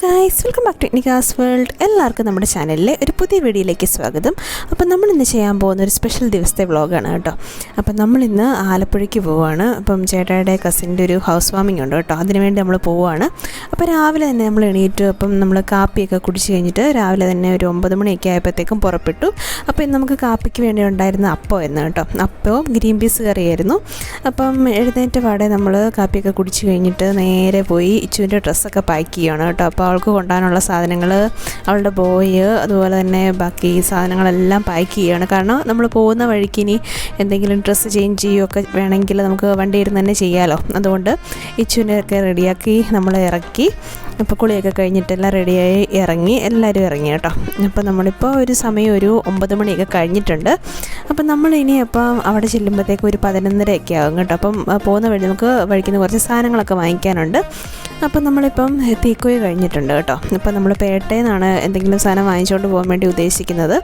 Guys welcome back to Nika's world എല്ലാവർക്കും നമ്മുടെ ചാനലിലെ ഒരു പുതിയ വീഡിയോയിലേക്ക് സ്വാഗതം. അപ്പം നമ്മൾ ഇന്ന് ചെയ്യാൻ പോകുന്ന ഒരു സ്പെഷ്യൽ ദിവസത്തെ വ്ളോഗാണ് കേട്ടോ. അപ്പം നമ്മൾ ഇന്ന് ആലപ്പുഴയ്ക്ക് പോവുകയാണ് അപ്പം ചേട്ടായുടെ കസിന്റെ ഒരു ഹൗസ് വാമിംഗ് ഉണ്ട് കേട്ടോ. അതിനുവേണ്ടി നമ്മൾ പോവുകയാണ് അപ്പോൾ രാവിലെ തന്നെ നമ്മൾ എണീറ്റ് അപ്പം നമ്മൾ കാപ്പിയൊക്കെ കുടിച്ച് കഴിഞ്ഞിട്ട് രാവിലെ തന്നെ ഒരു ഒമ്പത് മണിയൊക്കെ ആയപ്പോഴത്തേക്കും പുറപ്പെട്ടു. അപ്പോൾ ഇന്ന് നമുക്ക് കാപ്പിക്ക് വേണ്ടി ഉണ്ടായിരുന്ന അപ്പമായിരുന്നു കേട്ടോ. അപ്പവും ഗ്രീൻ പീസ് കറിയായിരുന്നു. അപ്പം എഴുന്നേറ്റ് പാടെ നമ്മൾ കാപ്പിയൊക്കെ കുടിച്ച് കഴിഞ്ഞിട്ട് നേരെ പോയി ഇച്ചുവിന്റെ ഡ്രസ്സൊക്കെ പാക്ക് ചെയ്യുകയാണ് കേട്ടോ. അപ്പോൾ അവൾക്ക് കൊണ്ടുപോകാനുള്ള സാധനങ്ങൾ അവളുടെ ബോയ് അതുപോലെ തന്നെ ബാക്കി സാധനങ്ങളെല്ലാം പാക്ക് ചെയ്യുകയാണ്. കാരണം നമ്മൾ പോകുന്ന വഴിക്ക് ഇനി എന്തെങ്കിലും ഡ്രസ്സ് ചേഞ്ച് ചെയ്യുകയൊക്കെ വേണമെങ്കിൽ നമുക്ക് വണ്ടി ഇരുന്ന് തന്നെ ചെയ്യാമല്ലോ അതുകൊണ്ട് ഇച്ചുവിനെയൊക്കെ റെഡിയാക്കി നമ്മൾ ഇറക്കി. അപ്പോൾ കുളിയൊക്കെ കഴിഞ്ഞിട്ടെല്ലാം റെഡിയായി ഇറങ്ങി. എല്ലാവരും ഇറങ്ങി കേട്ടോ. അപ്പോൾ നമ്മളിപ്പോൾ ഒരു സമയം ഒരു ഒമ്പത് മണിയൊക്കെ കഴിഞ്ഞിട്ടുണ്ട്. അപ്പം നമ്മൾ ഇനി അപ്പം അവിടെ ചെല്ലുമ്പോഴത്തേക്ക് ഒരു പതിനൊന്നരയൊക്കെ ആകും കേട്ടോ. അപ്പം പോകുന്ന വഴി നമുക്ക് വഴിക്കുന്ന കുറച്ച് സാധനങ്ങളൊക്കെ വാങ്ങിക്കാനുണ്ട്. അപ്പം നമ്മളിപ്പം തീക്കോയി കഴിഞ്ഞിട്ടുണ്ട് കേട്ടോ. ഇപ്പം നമ്മൾ പേട്ടയിൽ എന്തെങ്കിലും സാധനം വാങ്ങിച്ചുകൊണ്ട് പോകാൻ വേണ്ടി ഉദ്ദേശിക്കുന്നത്.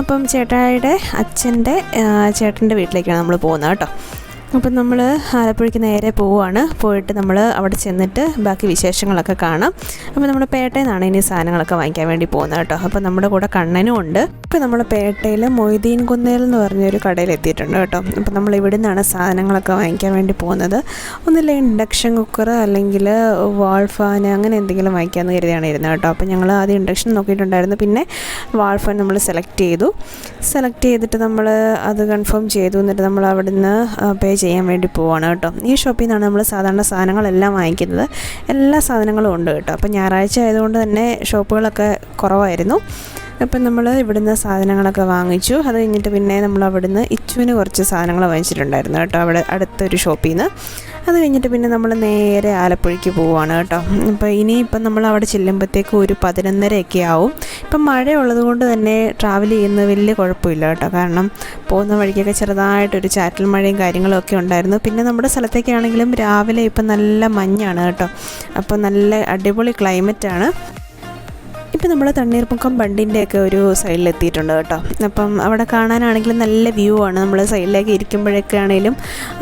അപ്പം ചേട്ടായുടെ അച്ഛന്റെ ചേട്ടന്റെ വീട്ടിലേക്കാണ് നമ്മൾ പോകുന്നത് കേട്ടോ. അപ്പം നമ്മൾ ആലപ്പുഴയ്ക്ക് നേരെ പോവുകയാണ്. പോയിട്ട് നമ്മൾ അവിടെ ചെന്നിട്ട് ബാക്കി വിശേഷങ്ങളൊക്കെ കാണാം. അപ്പോൾ നമ്മൾ പേട്ടയിൽ നിന്നാണ് ഇനി സാധനങ്ങളൊക്കെ വാങ്ങിക്കാൻ വേണ്ടി പോകുന്നത് കേട്ടോ. അപ്പോൾ നമ്മുടെ കൂടെ കണ്ണനും ഉണ്ട്. ഇപ്പോൾ നമ്മൾ പേട്ടയിൽ മൊയ്തീൻ കുന്നേൽ എന്ന് പറഞ്ഞൊരു കടയിൽ എത്തിയിട്ടുണ്ട് കേട്ടോ. അപ്പോൾ നമ്മൾ ഇവിടെ നിന്നാണ് സാധനങ്ങളൊക്കെ വാങ്ങിക്കാൻ വേണ്ടി പോകുന്നത്. ഒന്നില്ല ഇൻഡക്ഷൻ കുക്കർ അല്ലെങ്കിൽ വാൾ ഫാൻ അങ്ങനെ എന്തെങ്കിലും വാങ്ങിക്കാമെന്ന് കരുതിയാണ് ഇരുന്നത് കേട്ടോ. അപ്പോൾ ഞങ്ങൾ ആദ്യം ഇൻഡക്ഷൻ നോക്കിയിട്ടുണ്ടായിരുന്നു. പിന്നെ വാൾ ഫാൻ നമ്മൾ സെലക്ട് ചെയ്തു. സെലക്ട് ചെയ്തിട്ട് നമ്മൾ അത് കൺഫേം ചെയ്തു. എന്നിട്ട് നമ്മൾ അവിടെ നിന്ന് പേ ചെയ്യാൻ വേണ്ടി പോവാണ് കേട്ടോ. ഈ ഷോപ്പിൽ നിന്നാണ് നമ്മൾ സാധാരണ സാധനങ്ങളെല്ലാം വാങ്ങിക്കുന്നത്. എല്ലാ സാധനങ്ങളും ഉണ്ട് കേട്ടോ. അപ്പോൾ ഞായറാഴ്ച ആയതുകൊണ്ട് തന്നെ ഷോപ്പുകളൊക്കെ കുറവായിരുന്നു. അപ്പം നമ്മൾ ഇവിടുന്ന് സാധനങ്ങളൊക്കെ വാങ്ങിച്ചു. അത് കഴിഞ്ഞിട്ട് പിന്നെ നമ്മൾ അവിടുന്ന് ഇച്ചുവിന് കുറച്ച് സാധനങ്ങൾ വാങ്ങിച്ചിട്ടുണ്ടായിരുന്നു കേട്ടോ അവിടെ അടുത്തൊരു ഷോപ്പിൽ നിന്ന് അത് കഴിഞ്ഞിട്ട് പിന്നെ നമ്മൾ നേരെ ആലപ്പുഴയ്ക്ക് പോവുകയാണ് കേട്ടോ. അപ്പോൾ ഇനിയിപ്പം നമ്മൾ അവിടെ ചെല്ലുമ്പോഴത്തേക്കും ഒരു പതിനൊന്നരയൊക്കെ ആവും. ഇപ്പം മഴ ഉള്ളത് കൊണ്ട് തന്നെ ട്രാവൽ ചെയ്യുന്ന വലിയ കുഴപ്പമില്ല കേട്ടോ. കാരണം പോകുന്ന വഴിക്കൊക്കെ ചെറുതായിട്ടൊരു ചാറ്റൽ മഴയും കാര്യങ്ങളും ഒക്കെ ഉണ്ടായിരുന്നു. പിന്നെ നമ്മുടെ സ്ഥലത്തേക്കാണെങ്കിലും രാവിലെ ഇപ്പം നല്ല മഞ്ഞാണ് കേട്ടോ. അപ്പോൾ നല്ല അടിപൊളി ക്ലൈമറ്റാണ് ഇപ്പം നമ്മൾ തണ്ണീർമുക്കം ബണ്ടിന്റെയൊക്കെ ഒരു സൈഡിലെത്തിയിട്ടുണ്ട് കേട്ടോ. അപ്പം അവിടെ കാണാനാണെങ്കിലും നല്ല വ്യൂ ആണ്. നമ്മൾ സൈഡിലേക്ക് ഇരിക്കുമ്പോഴൊക്കെ ആണെങ്കിലും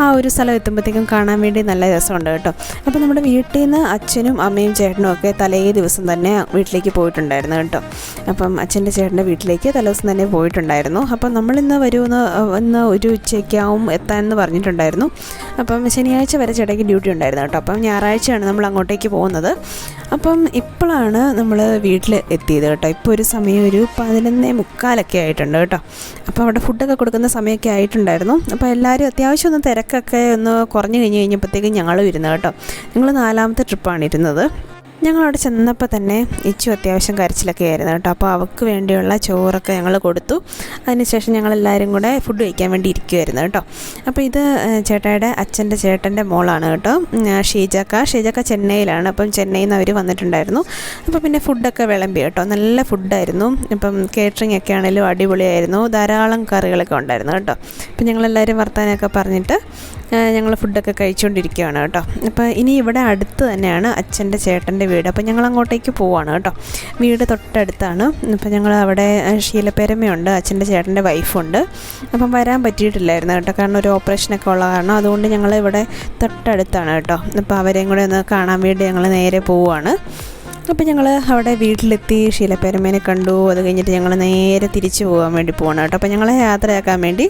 ആ ഒരു സ്ഥലം എത്തുമ്പോഴത്തേക്കും കാണാൻ വേണ്ടി നല്ല രസമുണ്ട് കേട്ടോ. അപ്പം നമ്മുടെ വീട്ടിൽ നിന്ന് അച്ഛനും അമ്മയും ചേട്ടനും ഒക്കെ തലേ ദിവസം തന്നെ വീട്ടിലേക്ക് പോയിട്ടുണ്ടായിരുന്നു കേട്ടോ. അപ്പം അച്ഛന്റെ ചേട്ടന്റെ വീട്ടിലേക്ക് തലേദിവസം തന്നെ പോയിട്ടുണ്ടായിരുന്നു. അപ്പം നമ്മളിന്ന് വരുമെന്ന് ഇന്ന് ഒരു ഉച്ചയ്ക്കാവും എത്താമെന്ന് പറഞ്ഞിട്ടുണ്ടായിരുന്നു. അപ്പം ശനിയാഴ്ച വരെ ചേട്ടയ്ക്ക് ഡ്യൂട്ടി ഉണ്ടായിരുന്നു കേട്ടോ. അപ്പം ഞായറാഴ്ചയാണ് നമ്മൾ അങ്ങോട്ടേക്ക് പോകുന്നത്. അപ്പം ഇപ്പോഴാണ് നമ്മൾ വീട്ടിൽ എത്തിയത് കേട്ടോ. ഇപ്പോൾ ഒരു സമയം ഒരു പതിനൊന്നേ മുക്കാലൊക്കെ ആയിട്ടുണ്ട് കേട്ടോ. അപ്പോൾ അവിടെ ഫുഡൊക്കെ കൊടുക്കുന്ന സമയമൊക്കെ ആയിട്ടുണ്ടായിരുന്നു. അപ്പോൾ എല്ലാവരും അത്യാവശ്യം ഒന്ന് തിരക്കൊക്കെ ഒന്ന് കുറഞ്ഞു കഴിഞ്ഞ് കഴിഞ്ഞപ്പോഴത്തേക്കും ഞങ്ങളും ഇരുന്നു കേട്ടോ. ഞങ്ങൾ നാലാമത്തെ ട്രിപ്പാണ് ഇരുന്നത്. ഞങ്ങളവിടെ ചെന്നപ്പോൾ തന്നെ ഇച്ചു അത്യാവശ്യം കരച്ചിലൊക്കെ ആയിരുന്നു കേട്ടോ. അപ്പോൾ അവൾക്ക് വേണ്ടിയുള്ള ചോറൊക്കെ ഞങ്ങൾ കൊടുത്തു. അതിനുശേഷം ഞങ്ങളെല്ലാവരും കൂടെ ഫുഡ് കഴിക്കാൻ വേണ്ടി ഇരിക്കുമായിരുന്നു കേട്ടോ. അപ്പോൾ ഇത് ചേട്ടായുടെ അച്ഛന്റെ ചേട്ടന്റെ മോളാണ് കേട്ടോ. ഷീജക്ക. ഷീജക്ക ചെന്നൈയിലാണ്. അപ്പം ചെന്നൈയിൽ നിന്ന് അവർ വന്നിട്ടുണ്ടായിരുന്നു. അപ്പോൾ പിന്നെ ഫുഡൊക്കെ വിളമ്പി കേട്ടോ. നല്ല ഫുഡായിരുന്നു. ഇപ്പം കേറ്ററിംഗ് ഒക്കെ ആണെങ്കിലും അടിപൊളിയായിരുന്നു. ധാരാളം കറികളൊക്കെ ഉണ്ടായിരുന്നു കേട്ടോ. അപ്പം ഞങ്ങളെല്ലാവരും വർത്താനമൊക്കെ പറഞ്ഞിട്ട് ഞങ്ങൾ ഫുഡൊക്കെ കഴിച്ചുകൊണ്ടിരിക്കുകയാണ് കേട്ടോ. അപ്പോൾ ഇനി ഇവിടെ അടുത്ത് തന്നെയാണ് അച്ഛന്റെ ചേട്ടന്റെ വീട്. അപ്പോൾ ഞങ്ങൾ അങ്ങോട്ടേക്ക് പോവാണ് കേട്ടോ. വീട് തൊട്ടടുത്താണ്. അപ്പോൾ ഞങ്ങൾ അവിടെ ശീലപ്പേരമ്മയുണ്ട് അച്ഛന്റെ ചേട്ടന്റെ വൈഫുണ്ട്. അപ്പം വരാൻ പറ്റിയിട്ടില്ലായിരുന്നു കേട്ടോ. കാരണം ഒരു ഓപ്പറേഷനൊക്കെ ഉള്ള കാരണം. അതുകൊണ്ട് ഞങ്ങൾ ഇവിടെ തൊട്ടടുത്താണ് കേട്ടോ. അപ്പോൾ അവരെയും കൂടെ ഒന്ന് കാണാൻ വേണ്ടി ഞങ്ങൾ നേരെ പോവുകയാണ് അപ്പോൾ ഞങ്ങൾ അവിടെ വീട്ടിലെത്തി ശീലപ്പെരുമേനെ കണ്ടു. അത് കഴിഞ്ഞിട്ട് ഞങ്ങൾ നേരെ തിരിച്ചു പോകാൻ വേണ്ടി പോകണം കേട്ടോ. അപ്പോൾ ഞങ്ങളെ യാത്രയാക്കാൻ വേണ്ടി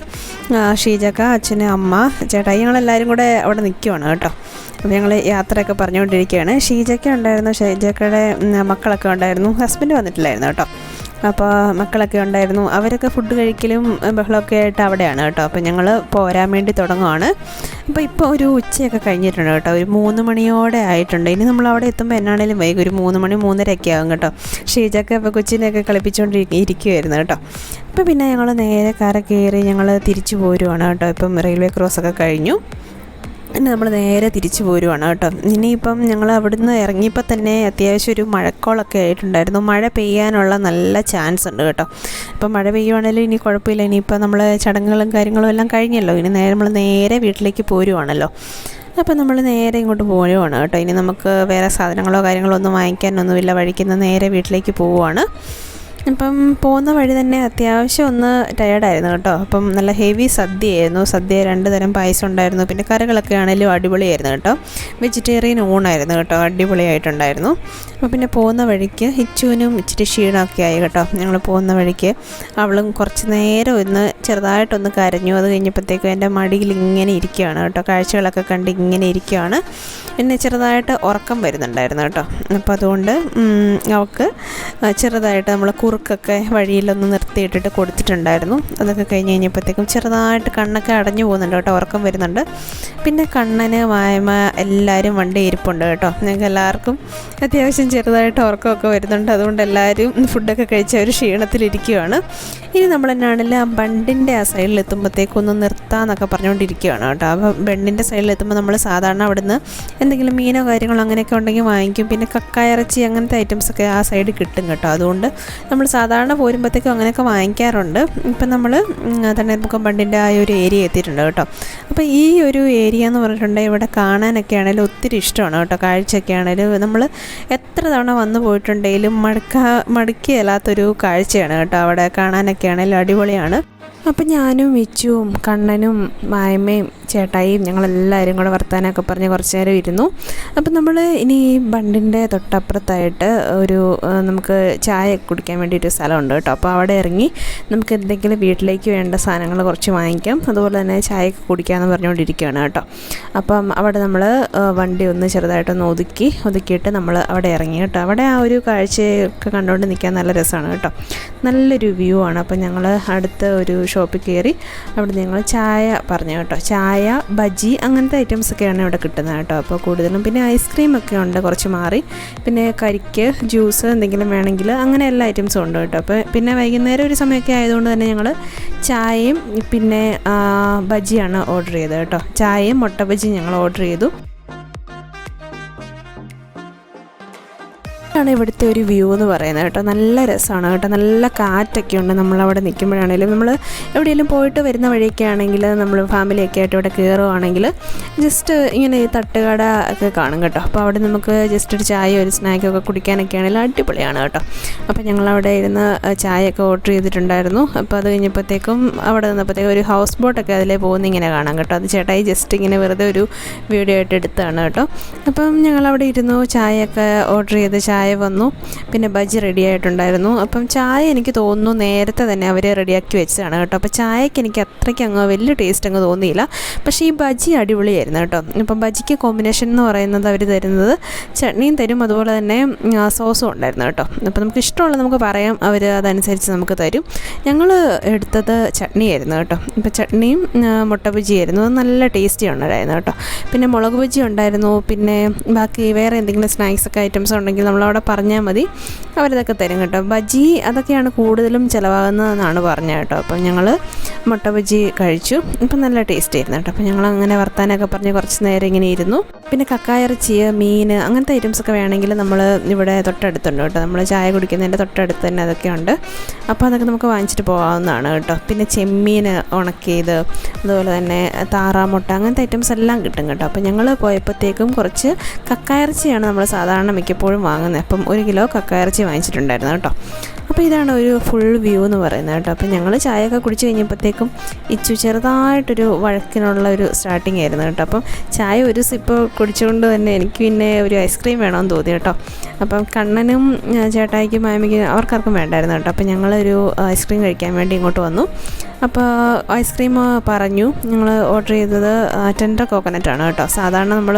ഷീജക്ക അച്ഛന് അമ്മ ചേട്ടായി ഞങ്ങളെല്ലാവരും കൂടെ അവിടെ നിൽക്കുവാണ് കേട്ടോ. അപ്പോൾ ഞങ്ങൾ യാത്രയൊക്കെ പറഞ്ഞുകൊണ്ടിരിക്കുകയാണ്. ഷീജക്ക ഉണ്ടായിരുന്നു ഷീജക്കയുടെ മക്കളൊക്കെ ഉണ്ടായിരുന്നു. ഹസ്ബൻഡ് വന്നിട്ടില്ലായിരുന്നു കേട്ടോ. അപ്പോൾ മക്കളൊക്കെ ഉണ്ടായിരുന്നു. അവരൊക്കെ ഫുഡ് കഴിക്കലും ബഹളമൊക്കെ ആയിട്ട് അവിടെയാണ് കേട്ടോ. അപ്പോൾ ഞങ്ങൾ പോരാൻ വേണ്ടി തുടങ്ങുവാണ്. അപ്പോൾ ഇപ്പോൾ ഒരു ഉച്ചയൊക്കെ കഴിഞ്ഞിട്ടുണ്ട് കേട്ടോ. ഒരു മൂന്ന് മണിയോടെ ആയിട്ടുണ്ട്. ഇനി നമ്മൾ അവിടെ എത്തുമ്പോൾ എന്നാണേലും വൈകും. ഒരു മൂന്ന് മണി മൂന്നരയൊക്കെ ആകും കേട്ടോ. ഷീജൊക്കെ അപ്പോൾ കൊച്ചിനെയൊക്കെ കളിപ്പിച്ചുകൊണ്ട് ഇരിക്കുമായിരുന്നു കേട്ടോ. അപ്പോൾ പിന്നെ ഞങ്ങൾ നേരെ കാറൊക്കെ കയറി ഞങ്ങൾ തിരിച്ചു പോരുവാണ് കേട്ടോ. ഇപ്പം റെയിൽവേ ക്രോസ് ഒക്കെ കഴിഞ്ഞു. ഇനി നമ്മൾ നേരെ തിരിച്ചു പോരുവാണ് കേട്ടോ. ഇനിയിപ്പം ഞങ്ങൾ അവിടുന്ന് ഇറങ്ങിയപ്പോൾ തന്നെ അത്യാവശ്യം ഒരു മഴക്കോളൊക്കെ ആയിട്ടുണ്ടായിരുന്നു. മഴ പെയ്യാനുള്ള നല്ല ചാൻസ് ഉണ്ട് കേട്ടോ. ഇപ്പം മഴ പെയ്യുവാണെങ്കിലും ഇനി കുഴപ്പമില്ല. ഇനിയിപ്പോൾ നമ്മൾ ചടങ്ങുകളും കാര്യങ്ങളും എല്ലാം കഴിഞ്ഞല്ലോ. ഇനി നേരെ നമ്മൾ നേരെ വീട്ടിലേക്ക് പോരുവാണല്ലോ. അപ്പോൾ നമ്മൾ നേരെ ഇങ്ങോട്ട് പോരുവാണ് കേട്ടോ. ഇനി നമുക്ക് വേറെ സാധനങ്ങളോ കാര്യങ്ങളോ ഒന്നും വാങ്ങിക്കാനൊന്നുമില്ല. വഴിക്കുന്ന നേരെ വീട്ടിലേക്ക് പോവുകയാണ് അപ്പം പോകുന്ന വഴി തന്നെ അത്യാവശ്യം ഒന്ന് ടയേർഡായിരുന്നു കേട്ടോ. അപ്പം നല്ല ഹെവി സദ്യയായിരുന്നു. സദ്യ രണ്ട് തരം പായസം ഉണ്ടായിരുന്നു. പിന്നെ കറികളൊക്കെ ആണെങ്കിലും അടിപൊളിയായിരുന്നു കേട്ടോ. വെജിറ്റേറിയൻ ഊണായിരുന്നു കേട്ടോ. അടിപൊളിയായിട്ടുണ്ടായിരുന്നു. അപ്പോൾ പിന്നെ പോകുന്ന വഴിക്ക് ഹിച്ചുവിനും ഇച്ചിരി ക്ഷീണമൊക്കെ ആയി കേട്ടോ. ഞങ്ങൾ പോകുന്ന വഴിക്ക് അവളും കുറച്ച് നേരം ഒന്ന് ചെറുതായിട്ടൊന്ന് കരഞ്ഞു. അത് കഴിഞ്ഞപ്പോഴത്തേക്കും എന്റെ മടിയിൽ ഇങ്ങനെ ഇരിക്കുകയാണ് കേട്ടോ. കാഴ്ചകളൊക്കെ കണ്ട് ഇങ്ങനെ ഇരിക്കുകയാണ്. പിന്നെ ചെറുതായിട്ട് ഉറക്കം വരുന്നുണ്ടായിരുന്നു കേട്ടോ. അപ്പോൾ അതുകൊണ്ട് അവൾക്ക് ചെറുതായിട്ട് നമ്മൾ കുറുക്കൊക്കെ വഴിയിലൊന്ന് നിർത്തിയിട്ടിട്ട് കൊടുത്തിട്ടുണ്ടായിരുന്നു. അതൊക്കെ കഴിഞ്ഞ് കഴിഞ്ഞപ്പോഴത്തേക്കും ചെറുതായിട്ട് കണ്ണൊക്കെ അടഞ്ഞു പോകുന്നുണ്ട് കേട്ടോ ഉറക്കം വരുന്നുണ്ട്. പിന്നെ കണ്ണന് വായ്മ എല്ലാവരും വണ്ടി ഇരിപ്പുണ്ട് കേട്ടോ. ഞങ്ങൾക്ക് എല്ലാവർക്കും അത്യാവശ്യം ചെറുതായിട്ട് ഉറക്കമൊക്കെ വരുന്നുണ്ട്. അതുകൊണ്ട് എല്ലാവരും ഫുഡൊക്കെ കഴിച്ച് ഒരു ക്ഷീണത്തിലിരിക്കുകയാണ്. ഇനി നമ്മൾ എന്നാണെങ്കിലും ആ ബണ്ടിന്റെ ആ സൈഡിൽ എത്തുമ്പോഴത്തേക്കൊന്ന് നിർത്താമെന്നൊക്കെ പറഞ്ഞുകൊണ്ടിരിക്കുകയാണ് കേട്ടോ. അപ്പോൾ ബണ്ടിന്റെ സൈഡിൽ എത്തുമ്പോൾ നമ്മൾ സാധാരണ അവിടുന്ന് എന്തെങ്കിലും മീനോ കാര്യങ്ങളോ അങ്ങനെയൊക്കെ ഉണ്ടെങ്കിൽ വാങ്ങിക്കും. പിന്നെ കക്കായിറച്ചി അങ്ങനത്തെ ഐറ്റംസൊക്കെ ആ സൈഡിൽ കിട്ടും കേട്ടോ. അതുകൊണ്ട് നമ്മൾ സാധാരണ പോരുമ്പോഴത്തേക്കും അങ്ങനെയൊക്കെ വാങ്ങിക്കാറുണ്ട്. ഇപ്പം നമ്മൾ തണ്ണീർമുക്കം ബണ്ടിന്റെ ആ ഒരു ഏരിയ എത്തിയിട്ടുണ്ട് കേട്ടോ. അപ്പോൾ ഈ ഒരു ഏരിയ എന്ന് പറഞ്ഞിട്ടുണ്ടെങ്കിൽ ഇവിടെ കാണാനൊക്കെ ആണെങ്കിലും ഒത്തിരി ഇഷ്ടമാണ് കേട്ടോ. കാഴ്ചയൊക്കെ ആണെങ്കിലും നമ്മൾ എത്ര തവണ വന്നു പോയിട്ടുണ്ടെങ്കിലും മടുക്ക മടുക്കിയല്ലാത്തൊരു കാഴ്ചയാണ് കേട്ടോ. അവിടെ കാണാനൊക്കെ ആണെങ്കിലും അടിപൊളിയാണ്. അപ്പം ഞാനും വിച്ചുവും കണ്ണനും മായമ്മയും ചേട്ടായിയും ഞങ്ങളെല്ലാവരും കൂടെ വർത്താനമൊക്കെ പറഞ്ഞ് കുറച്ച് നേരം ഇരുന്നു. അപ്പം നമ്മൾ ഇനി ഈ ബണ്ടിന്റെ തൊട്ടപ്പുറത്തായിട്ട് ഒരു നമുക്ക് ചായ കുടിക്കാൻ വേണ്ടിയിട്ട് സ്ഥലമുണ്ട് കേട്ടോ. അപ്പോൾ അവിടെ ഇറങ്ങി നമുക്ക് എന്തെങ്കിലും വീട്ടിലേക്ക് വേണ്ട സാധനങ്ങൾ കുറച്ച് വാങ്ങിക്കാം. അതുപോലെ തന്നെ ചായയൊക്കെ കുടിക്കാമെന്ന് പറഞ്ഞുകൊണ്ടിരിക്കുകയാണ് കേട്ടോ. അപ്പം അവിടെ നമ്മൾ വണ്ടി ഒന്ന് ചെറുതായിട്ടൊന്ന് ഒതുക്കി ഒതുക്കിയിട്ട് നമ്മൾ അവിടെ ഇറങ്ങി കേട്ടോ. അവിടെ ആ ഒരു കാഴ്ചയൊക്കെ കണ്ടുകൊണ്ട് നിൽക്കാൻ നല്ല രസമാണ് കേട്ടോ. നല്ലൊരു വ്യൂ ആണ്. അപ്പം ഞങ്ങൾ അടുത്ത ഒരു ഷോപ്പിൽ കയറി അവിടെ ഞങ്ങൾ ചായ പറഞ്ഞു കേട്ടോ. ചായ ബജി അങ്ങനത്തെ ഐറ്റംസ് ഒക്കെയാണ് ഇവിടെ കിട്ടുന്നത് കേട്ടോ. അപ്പോൾ കൂടുതലും പിന്നെ ഐസ്ക്രീം ഒക്കെ ഉണ്ട് കുറച്ച് മാറി. പിന്നെ കരിക്ക് ജ്യൂസ് എന്തെങ്കിലും വേണമെങ്കിൽ അങ്ങനെ എല്ലാ ഐറ്റംസും ഉണ്ട് കേട്ടോ. അപ്പോൾ പിന്നെ വൈകുന്നേരം ഒരു സമയമൊക്കെ ആയതുകൊണ്ട് തന്നെ ഞങ്ങൾ ചായയും പിന്നെ ബജിയാണ് ഓർഡർ ചെയ്തത് കേട്ടോ. ചായയും മുട്ട ബജി ഞങ്ങൾ ഓർഡർ ചെയ്തു. ആണ് ഇവിടുത്തെ ഒരു വ്യൂ എന്ന് പറയുന്നത് കേട്ടോ. നല്ല രസമാണ് കേട്ടോ. നല്ല കാറ്റൊക്കെ ഉണ്ട്. നമ്മളവിടെ നിൽക്കുമ്പോഴാണെങ്കിലും നമ്മൾ എവിടെയെങ്കിലും പോയിട്ട് വരുന്ന വഴിയൊക്കെ ആണെങ്കിൽ നമ്മൾ ഫാമിലിയൊക്കെ ആയിട്ട് ഇവിടെ കയറുവാണെങ്കിൽ ജസ്റ്റ് ഇങ്ങനെ ഈ തട്ടുകട ഒക്കെ കാണും കേട്ടോ. അപ്പോൾ അവിടെ നമുക്ക് ജസ്റ്റ് ഒരു ചായ ഒരു സ്നാക്കൊക്കെ കുടിക്കാനൊക്കെ ആണെങ്കിൽ അടിപൊളിയാണ് കേട്ടോ. അപ്പോൾ ഞങ്ങളവിടെ ഇരുന്ന് ചായയൊക്കെ ഓർഡർ ചെയ്തിട്ടുണ്ടായിരുന്നു. അപ്പോൾ അത് കഴിഞ്ഞപ്പോഴത്തേക്കും അവിടെ നിന്നപ്പോഴത്തേക്കും ഒരു ഹൗസ് ബോട്ടൊക്കെ അതിലേ പോകുന്ന ഇങ്ങനെ കാണാം കേട്ടോ. അത് ചേട്ടായി ജസ്റ്റ് ഇങ്ങനെ വെറുതെ ഒരു വീഡിയോ ആയിട്ട് എടുത്താണ് കേട്ടോ. അപ്പം ഞങ്ങളവിടെ ഇരുന്നു ചായയൊക്കെ ഓർഡർ ചെയ്ത് ചായ ചായ വന്നു. പിന്നെ ബജി റെഡി ആയിട്ടുണ്ടായിരുന്നു. അപ്പം ചായ എനിക്ക് തോന്നുന്നു നേരത്തെ തന്നെ അവർ റെഡിയാക്കി വെച്ചതാണ് കേട്ടോ. അപ്പോൾ ചായക്ക് എനിക്ക് അത്രയ്ക്ക് അങ്ങ് വലിയ ടേസ്റ്റ് അങ്ങ് തോന്നിയില്ല. പക്ഷേ ഈ ബജി അടിപൊളിയായിരുന്നു കേട്ടോ. ഇപ്പം ബജിക്ക് കോമ്പിനേഷൻ എന്ന് പറയുന്നത് അവർ തരുന്നത് ചട്നിയും തരും അതുപോലെ തന്നെ സോസും ഉണ്ടായിരുന്നു കേട്ടോ. അപ്പോൾ നമുക്ക് ഇഷ്ടമുള്ളത് നമുക്ക് പറയാം. അവർ അതനുസരിച്ച് നമുക്ക് തരും. ഞങ്ങൾ എടുത്തത് ചട്നി ആയിരുന്നു കേട്ടോ. ഇപ്പോൾ ചട്നിയും മുട്ട ബജിയായിരുന്നു അത് നല്ല ടേസ്റ്റി ഉണ്ടായിരുന്നു കേട്ടോ. പിന്നെ മുളക് ബജി ഉണ്ടായിരുന്നു. പിന്നെ ബാക്കി വേറെ എന്തെങ്കിലും സ്നാക്സ് ഒക്കെ ഐറ്റംസ് ഉണ്ടെങ്കിൽ നമ്മൾ അവിടെ പറഞ്ഞാൽ മതി. അവരതൊക്കെ തരും കേട്ടോ. ബജി അതൊക്കെയാണ് കൂടുതലും ചിലവാകുന്നതെന്നാണ് പറഞ്ഞത് കേട്ടോ. അപ്പം ഞങ്ങൾ മുട്ട ബജി കഴിച്ചു. ഇപ്പം നല്ല ടേസ്റ്റ് ആയിരുന്നു കേട്ടോ. അപ്പം ഞങ്ങൾ അങ്ങനെ വർത്താനൊക്കെ പറഞ്ഞ് കുറച്ച് നേരം ഇങ്ങനെ ഇരുന്നു. പിന്നെ കക്കായിറച്ചി മീൻ അങ്ങനത്തെ ഐറ്റംസ് ഒക്കെ വേണമെങ്കിൽ നമ്മൾ ഇവിടെ തൊട്ടടുത്തുണ്ട് കേട്ടോ. നമ്മൾ ചായ കുടിക്കുന്നതിന്റെ തൊട്ടടുത്ത് തന്നെ അതൊക്കെ ഉണ്ട്. അപ്പോൾ അതൊക്കെ നമുക്ക് വാങ്ങിച്ചിട്ട് പോകാവുന്നതാണ് കേട്ടോ. പിന്നെ ചെമ്മീൻ ഉണക്കിയത് അതുപോലെ തന്നെ താറാമുട്ട അങ്ങനത്തെ ഐറ്റംസ് എല്ലാം കിട്ടും കേട്ടോ. അപ്പോൾ ഞങ്ങൾ പോയപ്പോഴത്തേക്കും കുറച്ച് കക്കായിറച്ചിയാണ് നമ്മൾ സാധാരണ മിക്കപ്പോഴും വാങ്ങുന്നത് അപ്പം ഒരു കിലോ കക്കായിറച്ചി വാങ്ങിച്ചിട്ടുണ്ടായിരുന്നു കേട്ടോ. അപ്പോൾ ഇതാണ് ഒരു ഫുൾ വ്യൂ എന്ന് പറയുന്നത് കേട്ടോ. അപ്പോൾ ഞങ്ങൾ ചായയൊക്കെ കുടിച്ച് കഴിഞ്ഞപ്പോഴത്തേക്കും ഇച്ചു ചെറുതായിട്ടൊരു വഴക്കിനുള്ള ഒരു സ്റ്റാർട്ടിംഗ് ആയിരുന്നു കേട്ടോ. അപ്പം ചായ ഒരു സിപ്പ് കുടിച്ചുകൊണ്ട് തന്നെ എനിക്ക് പിന്നെ ഒരു ഐസ്ക്രീം വേണമെന്ന് തോന്നി കേട്ടോ. അപ്പം കണ്ണനും ചേട്ടായിക്കും മാമിക്കും അവർക്കാർക്കും വേണ്ടായിരുന്നു കേട്ടോ. അപ്പോൾ ഞങ്ങളൊരു ഐസ്ക്രീം കഴിക്കാൻ വേണ്ടി ഇങ്ങോട്ട് വന്നു. അപ്പോൾ ഐസ്ക്രീം പറഞ്ഞു. ഞങ്ങൾ ഓർഡർ ചെയ്തത് ടെൻഡർ കോക്കനറ്റ് ആണ് കേട്ടോ. സാധാരണ നമ്മൾ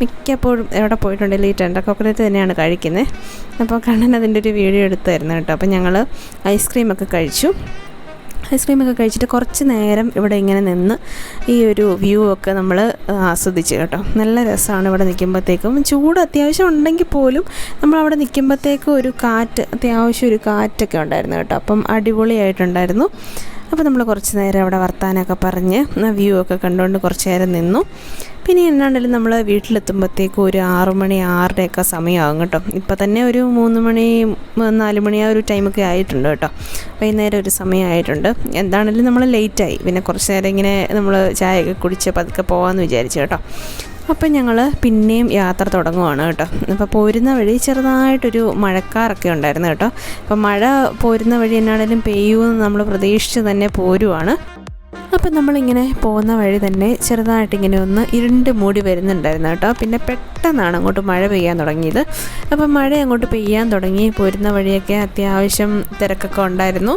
മിക്കപ്പോഴും എവിടെ പോയിട്ടുണ്ടെങ്കിലും ഈ ടെൻഡർ കോക്കനറ്റ് തന്നെയാണ് കഴിക്കുന്നത് അപ്പോൾ കണ്ണൻ അതിന്റെ ഒരു വീഡിയോ എടുത്തായിരുന്നു കേട്ടോ. അപ്പോൾ ഞങ്ങൾ ഐസ്ക്രീമൊക്കെ കഴിച്ചു. ഐസ്ക്രീമൊക്കെ കഴിച്ചിട്ട് കുറച്ച് നേരം ഇവിടെ ഇങ്ങനെ നിന്ന് ഈ ഒരു വ്യൂ ഒക്കെ നമ്മൾ ആസ്വദിച്ചു കേട്ടോ. നല്ല രസമാണ് ഇവിടെ നിൽക്കുമ്പോഴത്തേക്കും ചൂട് അത്യാവശ്യം ഉണ്ടെങ്കിൽ പോലും നമ്മൾ അവിടെ നിൽക്കുമ്പോഴത്തേക്കും ഒരു കാറ്റ് അത്യാവശ്യം ഒരു കാറ്റൊക്കെ ഉണ്ടായിരുന്നു കേട്ടോ. അപ്പം അടിപൊളിയായിട്ടുണ്ടായിരുന്നു. അപ്പോൾ നമ്മൾ കുറച്ച് നേരം അവിടെ വർത്താനമൊക്കെ പറഞ്ഞ് വ്യൂ ഒക്കെ കണ്ടുകൊണ്ട് കുറച്ച് നേരം നിന്നു. പിന്നെ എന്നാണെങ്കിലും നമ്മൾ വീട്ടിലെത്തുമ്പോഴത്തേക്കും ഒരു ആറു മണി ആറരയൊക്കെ സമയമാകും കേട്ടോ. ഇപ്പോൾ തന്നെ ഒരു മൂന്ന് മണി നാല് മണി ആ ഒരു ടൈമൊക്കെ ആയിട്ടുണ്ട് കേട്ടോ. വൈകുന്നേരം ഒരു സമയമായിട്ടുണ്ട്. എന്താണെങ്കിലും നമ്മൾ ലേറ്റായി പിന്നെ കുറച്ച് നേരം ഇങ്ങനെ നമ്മൾ ചായയൊക്കെ കുടിച്ച് പതുക്കെ പോകാമെന്ന് വിചാരിച്ചു കേട്ടോ. അപ്പം ഞങ്ങൾ പിന്നെയും യാത്ര തുടങ്ങുവാണ് കേട്ടോ. അപ്പോൾ പോരുന്ന വഴി ചെറുതായിട്ടൊരു മഴക്കാറൊക്കെ ഉണ്ടായിരുന്നു കേട്ടോ. അപ്പം മഴ പോരുന്ന വഴി എന്നാണേലും പെയ്യുമെന്ന് നമ്മൾ പ്രതീക്ഷിച്ച് തന്നെ പോരുവാണ്. അപ്പം നമ്മളിങ്ങനെ പോകുന്ന വഴി തന്നെ ചെറുതായിട്ട് ഇങ്ങനെ ഒന്ന് ഇരുണ്ട് മൂടി വരുന്നുണ്ടായിരുന്നു കേട്ടോ. പിന്നെ പെട്ടെന്നാണ് അങ്ങോട്ട് മഴ പെയ്യാൻ തുടങ്ങിയത്. അപ്പം മഴ അങ്ങോട്ട് പെയ്യാൻ തുടങ്ങി പോരുന്ന വഴിയൊക്കെ അത്യാവശ്യം തിരക്കൊക്കെ ഉണ്ടായിരുന്നു.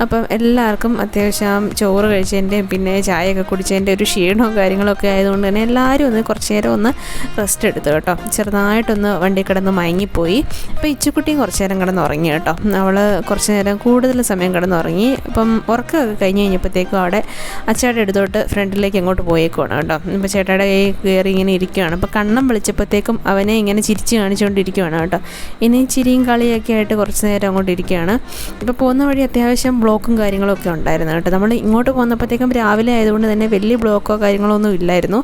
അപ്പം എല്ലാവർക്കും അത്യാവശ്യം ചോറ് കഴിച്ചതിന്റെയും പിന്നെ ചായയൊക്കെ കുടിച്ചതിന്റെ ഒരു ക്ഷീണവും കാര്യങ്ങളൊക്കെ ആയതുകൊണ്ട് തന്നെ എല്ലാവരും ഒന്ന് കുറച്ച് നേരം ഒന്ന് റെസ്റ്റ് എടുത്തു കേട്ടോ. ചെറുതായിട്ടൊന്ന് വണ്ടി കിടന്ന് മയങ്ങിപ്പോയി. അപ്പോൾ ഇച്ചുക്കുട്ടിയും കുറച്ച് നേരം കിടന്ന് ഉറങ്ങി കേട്ടോ. അവൾ കുറച്ച് നേരം കൂടുതൽ സമയം കിടന്ന് ഉറങ്ങി അപ്പം ഉറക്കമൊക്കെ കഴിഞ്ഞ് കഴിഞ്ഞപ്പോഴത്തേക്കും അവിടെ അച്ചാടെ അടുത്തോട്ട് ഫ്രണ്ടിലേക്ക് അങ്ങോട്ട് പോയേക്കുവാണ് കേട്ടോ. ഇപ്പോൾ ചേട്ടയുടെ കൈ കയറി ഇങ്ങനെ ഇരിക്കുകയാണ് അപ്പോൾ കണ്ണം വിളിച്ചപ്പോഴത്തേക്കും അവനെ ഇങ്ങനെ ചിരിച്ച് കാണിച്ചുകൊണ്ടിരിക്കുകയാണ് കേട്ടോ. ഇനി ചിരിയും കളിയൊക്കെ ആയിട്ട് കുറച്ച് നേരം അങ്ങോട്ട് ഇരിക്കുകയാണ് ഇപ്പോൾ പോകുന്ന വഴി അത്യാവശ്യം ബ്ലോക്കും കാര്യങ്ങളൊക്കെ ഉണ്ടായിരുന്നു കേട്ടോ. നമ്മൾ ഇങ്ങോട്ട് പോകുന്നപ്പോഴത്തേക്കും രാവിലെ ആയതുകൊണ്ട് തന്നെ വലിയ ബ്ലോക്കോ കാര്യങ്ങളോ ഒന്നും ഇല്ലായിരുന്നു.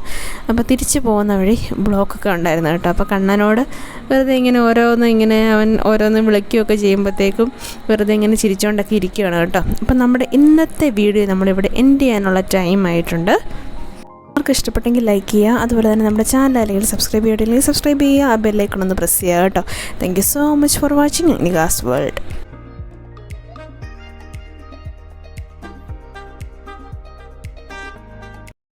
അപ്പോൾ തിരിച്ച് പോകുന്ന വഴി ബ്ലോക്കൊക്കെ ഉണ്ടായിരുന്നു കേട്ടോ. അപ്പോൾ കണ്ണനോട് വെറുതെ ഇങ്ങനെ ഓരോന്ന് ഇങ്ങനെ അവൻ ഓരോന്ന് വിളിക്കുകയൊക്കെ ചെയ്യുമ്പോഴത്തേക്കും വെറുതെ ഇങ്ങനെ ചിരിച്ചുകൊണ്ടൊക്കെ ഇരിക്കുകയാണ് കേട്ടോ. അപ്പം നമ്മുടെ ഇന്നത്തെ വീഡിയോ നമ്മളിവിടെ എൻഡ് ചെയ്യാനുള്ള ടൈം ആയിട്ടുണ്ട്. അവർക്ക് ഇഷ്ടപ്പെട്ടെങ്കിൽ ലൈക്ക് ചെയ്യുക. അതുപോലെ തന്നെ നമ്മുടെ ചാനൽ അല്ലെങ്കിൽ സബ്സ്ക്രൈബ് ചെയ്തിട്ടില്ലെങ്കിൽ സബ്സ്ക്രൈബ് ചെയ്യുക. ആ ബെല്ലൈക്കൺ ഒന്ന് പ്രസ് ചെയ്യുക കേട്ടോ. Thank you so much for watching Nika's world